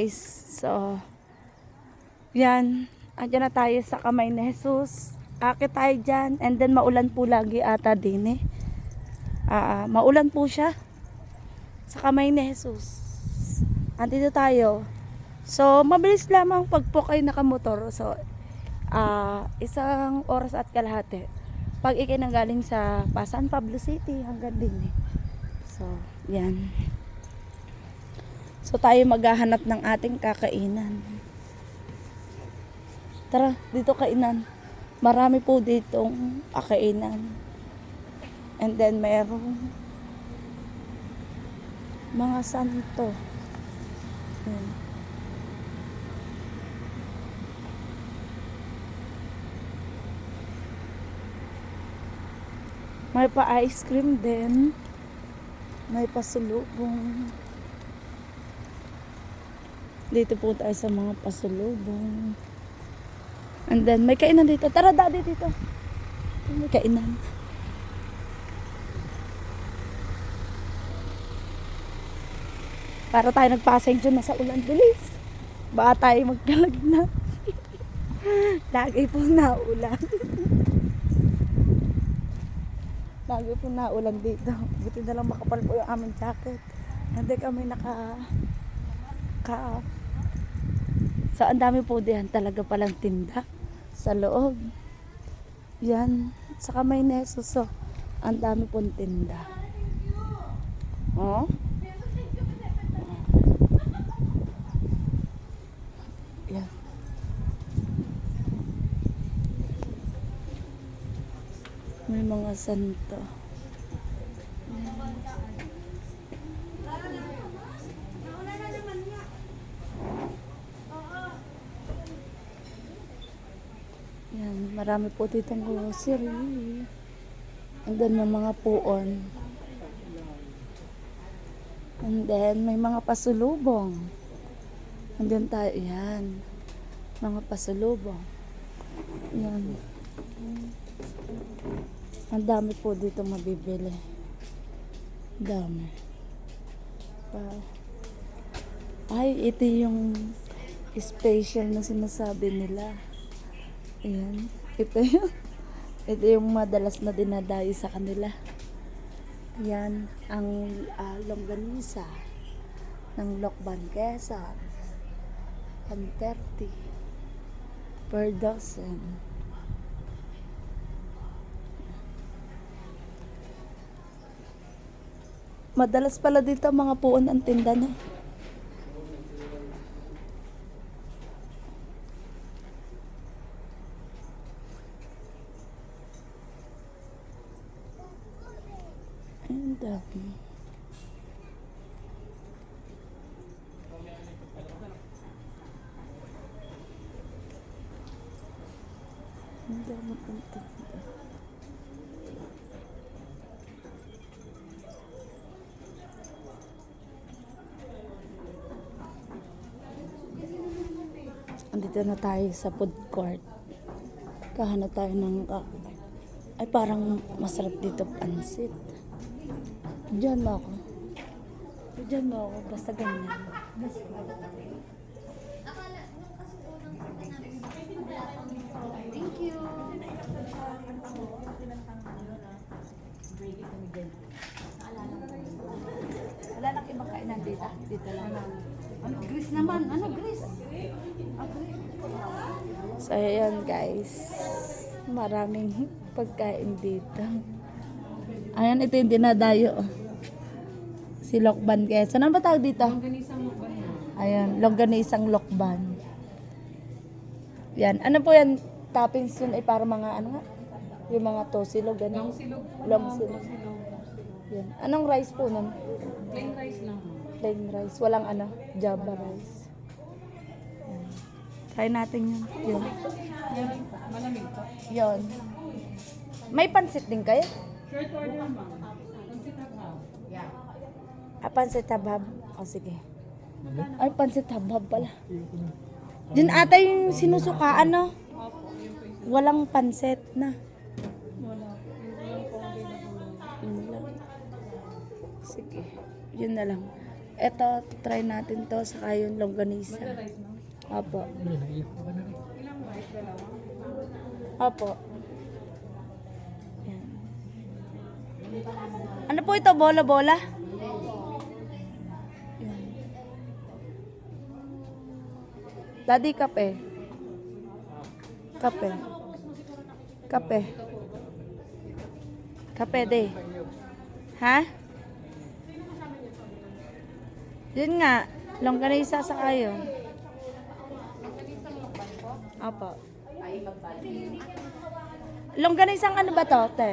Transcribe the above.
Guys, so, yan. Andiyan na tayo sa kamay ni Jesus. Akit tayo dyan. And then, maulan po lagi ata din eh. Ah, maulan po siya. Sa kamay ni Jesus. Andito tayo. So, mabilis lamang pag po kayo nakamotor. So, ah, isang oras at kalahati. Pag ikinanggaling sa pa San Pablo City hanggang din eh. So, yan. So tayo maghahanap ng ating kakainan. Tara, dito kainan. Marami po ditong kakainan. And then merong mga santo. Yan. May pa ice cream din. May pasulubong. Dito po tayo sa mga pasulubong. And then, may kainan dito. Tara, daddy, dito. May kainan. Para tayo nagpasensyo na sa ulan. Bilis. Baka tayo magkalag na. Lagi po naulan. Lagi po naulan dito. Buti na lang makapal po yung aming jacket. Hindi kami naka ka So, ang dami po diyan talaga palang tinda sa loob. Yan. Sa kamay ni Jesus, so, ang dami pong tinda. Oh? Yan. May mga santo. Yan, marami po ditong grocery. And then may mga puon. And then may mga pasulubong. And then tayo, yan. Mga pasulubong. Yan. Ang dami po dito mabibili. Dami. Wow. Ay, ito yung special na sinasabi nila. Ayan. Ito yun. Ito yung madalas na dinadayo sa kanila. Yan. Ang ah, longganisa ng Lokban Quezon. 130 per dozen. Madalas pala dito mga puon ang tinda Ang dami. Ang dami tinda. Andito na tayo sa food court. Kahanap tayo ng ka ay parang masarap dito pansit. Diyan mo ako. Diyan mo ako. Basta ganyan. Thank you. Wala nang ibang kainan dito. Dito lang. Ano, Gris naman. Ano, Gris? So, ayan guys. Maraming pagkain dito. Ayan, ito yung dinadayo. Si Lokban Quezon. Ano ba tawag dito? Ayan, longganisang Lokban. Yan. Ano po yan? Toppings yun ay para mga ano nga? Yung mga tosilog, ganun. Long silog. Yan. Anong rice po nun? Plain rice lang. Plain rice. Walang ano, java rice. Yan. Try natin yun. Yun. Malamig to. Yun. May pansit din kayo? Short order, ma'am. Habhab. Ah, pansit habab. O, sige. Ay, pansit habab pala. Diyan ata yung sinusukaan, no? Walang pansit na. Yun lang. Sige. Yun na lang. Ito, try natin to sa yung longganisa. Dalawa? Opo. Yan. Ano po ito? Bola-bola? Daddy, kape. Kape. Kape. Kape, de. Ha? Yun nga. Longganisa sa kayo. Opo. Longganisang ano ba to, te?